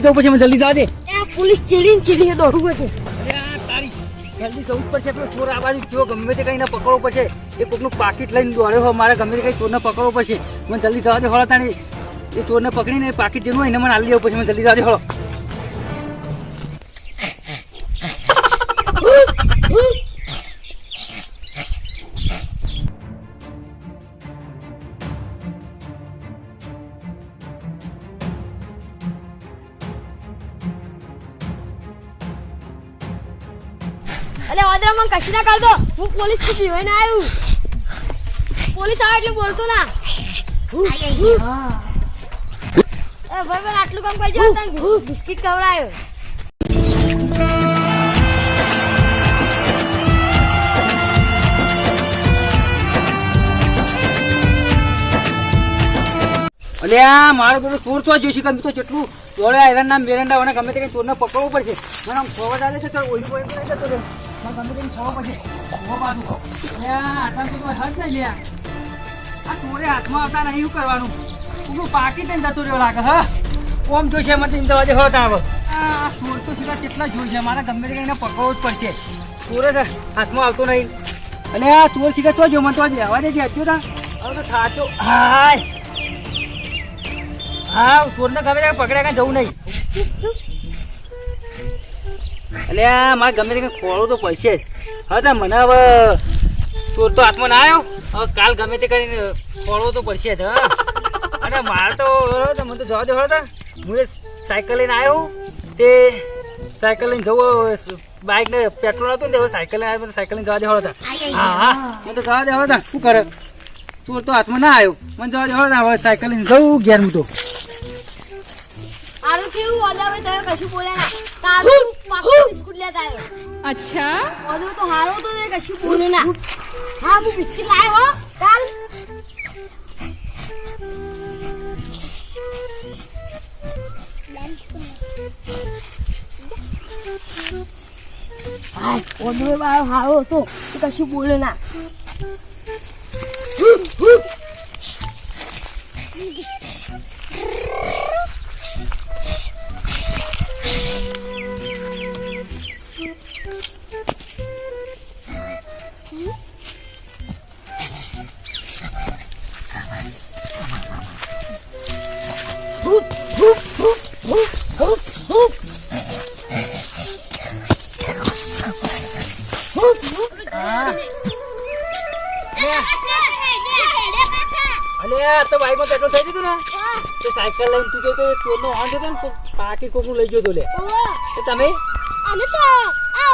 ચડી જવું પછી જલ્દી જવા દે. પોલીસ ચીડીને ચીડીને દોડવું તારી જલ્દી જવું પડશે. પેલો ચોર આ બાજુ જો ગમે તે કઈ પકડવો પડશે. એ કોકનું પાકીટ લઈને દોડ્યો હોય મારે ગમે તે કઈ ચોરને પકડવો પડશે. મને જલ્દી જવા દે હોળા તાણી. એ ચોરને પકડીને પાકીટ જેનું હોય એને મને આલી જવું પછી મને જલ્દી જવા દે હોળો. ના કરતો હું પોલીસથી જીવાઈને આવ્યું. પોલીસ આવે એટલે બોલતો ના. એ ભાઈ ભાઈ આટલું કામ કરજો તને બિસ્કિટ ખવડાયો. અલે આ મારો પેલો ચોર તો જોઈશે ગમે તો કેટલું દોડે આયરન નામ બેરંડા અને ગમે તે ચોરને પકડવું પડશે. મને આમ ખોવા ચાલે છે તો ઓલી ઓલી કરી જતો રહ્યો મને ગમે તે ખોવા બાજુ આટલા આ ચોરે હાથમાં આવતા નહીં શું કરવાનું તું પાકી ને જતો રહ્યો લાગે હા ઓમ જોઈશે મને એમ દવા દે હોતા હવે આ તો સીધા કેટલા જોઈશે મારે ગમે તે કઈને પકડવો જ પડશે ચોરે હાથમાં આવતો નહીં અને આ ચોર સીધા તો જો મને તો આજે રહેવા દેજે હજુ તા હવે તો થાચો હાય હા ચોરને ગમે ત્યાં પકડ્યા કાંઈ જવું નહીં? એટલે આ મારે ગમે તે ખોળવું તો પડશે જ. હવે તો મને હવે ચોર તો હાથમાં ના આવ્યો. હવે કાલ ગમે તે કરીને ખોળવું તો પડશે જ હા. અને મારે તો મને તો જવા દે હતા હું સાયકલ લઈને આવ્યો તે સાયકલ લઈને જવું બાઇક ને પેટ્રોલ હતું ને હવે સાયકલ લઈને આવ્યો સાયકલ લઈને જવા દેવા હતા હા હા. મને તો જવા દેવા હતા શું કરે? ચોર તો હાથમાં ના આવ્યો. મને જવા દેવા હવે હવે સાયકલ લઈને જવું ઘેર હું તો. આરું કેવું? ઓદરા તમે કશું બોલ્યા તારું લેતા આવ્યો અચ્છા. ઓદરો તો હારો તો ને કશું બોલ્યો ના. હા હું બિસ્કિટ લાવ્યો હો. ચાલ. હાય ઓદરો બાયો હારો તો કશું બોલ્યો ના. હા અલે તો બાઈકમાં પેટ્રોલ થઈ ગયું ને. તે સાયકલ લઈને તું જોતો ચોરનો હોર્ન જતો ને પાકી લઈ ગયો તો લે. તમે? અમે તો આ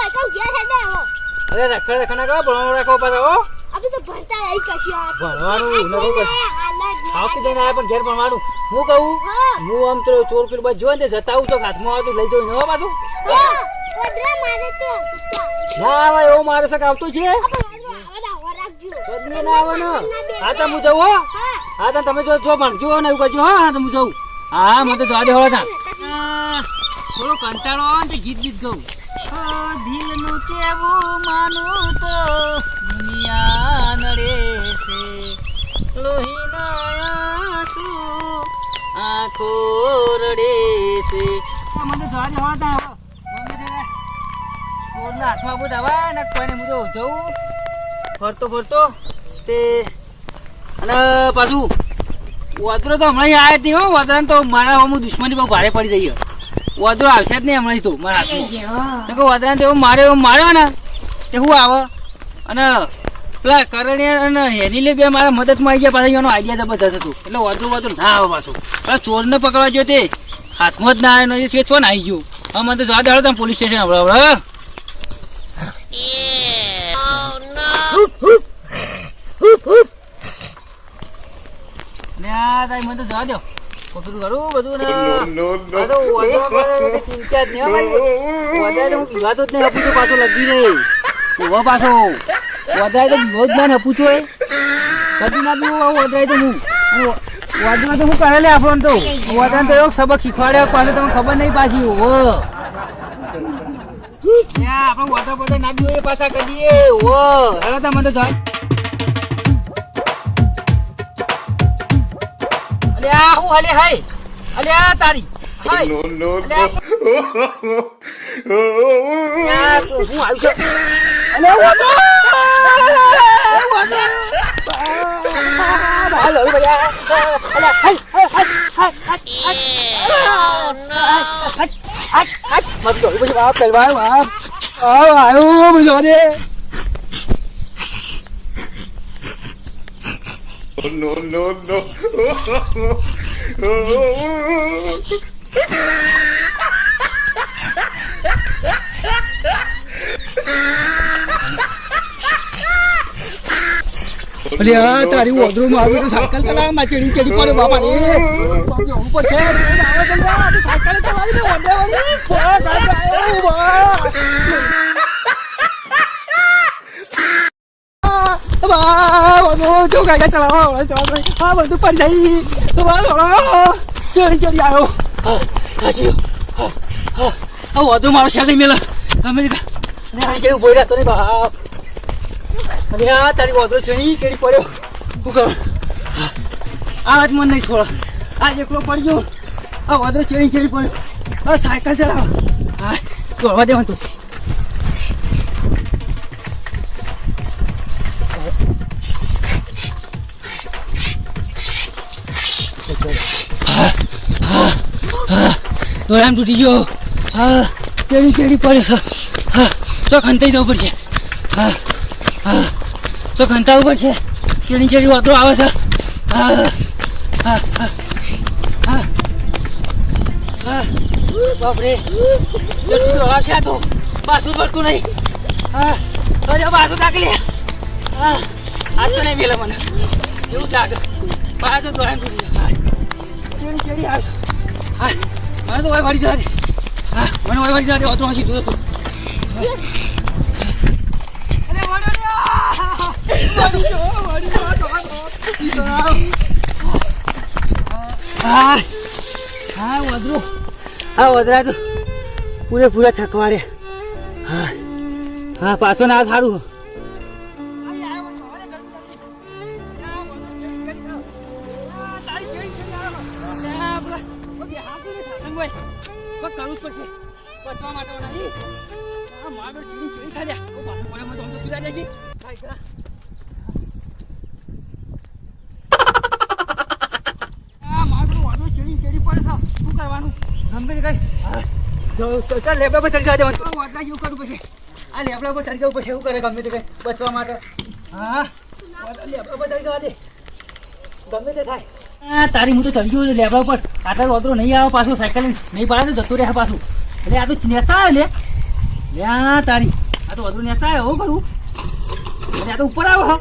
અરે રખડ રખડ ના કરો ભણવાનું રાખો પાછા હો. આપણે તો ભણતા રહી કશું ભણવાનું નવું કર હાલત ખાવ આયા પણ ઘેર ભણવાનું. હું કહું હું. આમ તો ચોર પેલું બાજુ જોઈને તે જતા આવું તો હાથમાં આવતું લઈ જવું નવા પાછું ઓદરા મારે તો ના ભાઈ એવું મારે શક આવતું છે. કદી ના આવે હા તો હું જવું હો. હા. તો તમે જો જો ભણજો ને એવું કરજો હા. હા તો હું જઉં હા મને તો જવા દે હો તા થોડો કંટાળો આવે ને ગીત ગીત ગાઉં. દિલનું કેવું માનું તો દુનિયા નડે છે. લોહીના આંસુ આંખો રડે છે. મને જવા દે હો તા ગમે તે ચોરના હાથમાં બુધ આવે ને કોઈને હું તો જવું ફરતો ફરતો તે અને પાછું વાદરો તો હમણાં આવ્યા જ નહીં હો. વાદરાને તો મારા હું દુશ્મની બહુ ભારે પડી જઈએ. વાદરો આવશે જ નહીં હમણાં તો મારા હાથમાં. તો વાદરાને તો મારે એવું માર્યો ને. તે શું આવે? અને પેલા કરણિયા અને હેનીલે બે મારા મદદમાં આવી ગયા પાછા એનો આઈડિયા જબરદસ્ત હતું. એટલે વાદરો વાદરો ના આવે પાછું. પેલા ચોરને પકડવા ગયો તે. હાથમાં જ ના આવ્યો નથી એ છો ને આવી ગયું. હા મને તો જવા દેવાડો તમે પોલીસ સ્ટેશન હમણાં હમણાં ને આ તારી મને તો જવા દો. બધું કરું બધું ને. તો વાંધો કરે એટલે ચિંતા જ નહીં વધારે તો હું પીવાતો જ નહીં હપું છું પાછો લગી રહી ઊભો પાછો. વધારે તો પીવો જ ના હપું છું એ કદી ના પીવો વધારે તો હું. વાદમાં તો હું કરે લે આપણને તો. વાદન તો એવો સબક શીખવાડ્યો પાછો તમને ખબર નહીં પાછી ઓ આપણે વાદા બધા ના પીવો એ પાછા કરીએ ઓ હવે તમે તો જવા અલ્યા હું હલે હાય અલ્યા તારી હાય. No, no, અલ્યા, no. અલ્યા, તો હું આવ્યું છે અલ્યા, વાંદરો! વાંદરો! આ, બહાર લઉં ભૈયા. અલ્યા, હાય, હાય, હાય, હાય, હાય, હાય. હાય, હાય, હાય. મારું દોડ્યું પછી બાપ, પહેલવાન, બાપ. આ, આવ્યો, બધો દે. No, no, no. અલ્યા તારી ઓદરું માં આવ્યું તો સાયકલ ચલાવવામાં ચડી ચડી પડે બાપા રે. ઉપર છે. આવે તો જા, ચલાવી ચલાવો આ બધું પડી જઈ તો બા થોડો ચડી ચડી આવ્યો હાજી આ ઓદરો મારો છે નહીં અમે ને આ જેવું બોઈ રહેતો નહીં બાપ તારી વાંધો છે ઈ પડ્યો. શું કરો આ જ નહીં છોડો આજ એકલો એકલો પડ્યો આ વાંધો ચેડી ચેડી પડ્યો આ સાયકલ ચલાવો. હા દોડવા દેવાનું તું. દોડામ તૂટી ગયો. હા કેડી કેડી પડે છે. હા, તો ખંતાઈ જવું પડશે. હા હા, તો ખંતા ઉપર છે કેડી ચેડી વાતરો આવે છે. હા હા હા હા. હા બાપરે. જેટલું દોડા છે તો. પાછું પડતું નહીં. હા અરે પાછું તાકી લે. હા આજ તો નહીં મેલે મને. એવું લાગે. પાછું દોડા તૂટી ગયો. હા. કેડી કેડી આવે છે. હા. મને તો વાય વાળી જવા દે. હા, મને વાય વાળી જવા દે હતું અરે વાળો હા વદરા. તો પૂરેપૂરા થકવાડે હા હા, પાછો ના સારું કરવું જ પડશે. બચવા માટે નહીં. તો વાંધો ચેડી ચેડી પડે શું કરવાનું? ગમે તે કઈ. જો, તો લેબડા પર આ વાદલા કરવું પછી આ લેબડા પર જવું પછી એવું કરે ગમે તે બચવા માટે. હા. લેબડા પર ચડી ગમે તે થાય. આ તારી હું તો ચડી ગયો લેબડા ઉપર. આટલા વાંધો નહીં આવે પાછું, સાયકલ નહીં પાડે જતું રહે પાછું. એટલે આ તો નેચા લે. લ્યા તારી. આ તો વધુ નેચા એવું કરું આ તો ઉપર આવો, હા.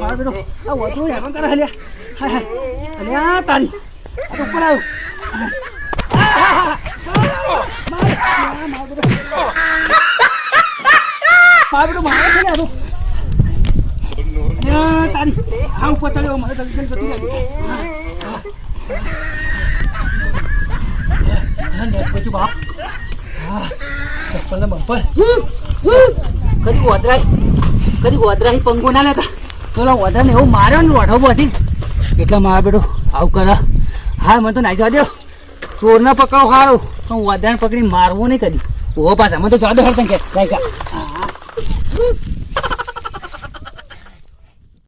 મારો બેટો. આ વધુ હેરાન કરે લ્યા હાય હાય લ્યા તારી. આ તો ઉપર આવો. મારો બેટો. મારે છે ને આ તો. તારી આ ઉપર ચડ્યો હા કદી ગોદરા કદી ગોદરા પંગો ના લેતા પેલો ગોદરા ને એવું માર્યો ને બધી એટલે મારા બેટો આવું કરે હા મને તો નાઈ જવા દો ચોર ના પકડો સારું પણ વધારે પકડી મારવું નહીં કદી ઓ પાછા મને તો જવા દો હરતન કે કા. હા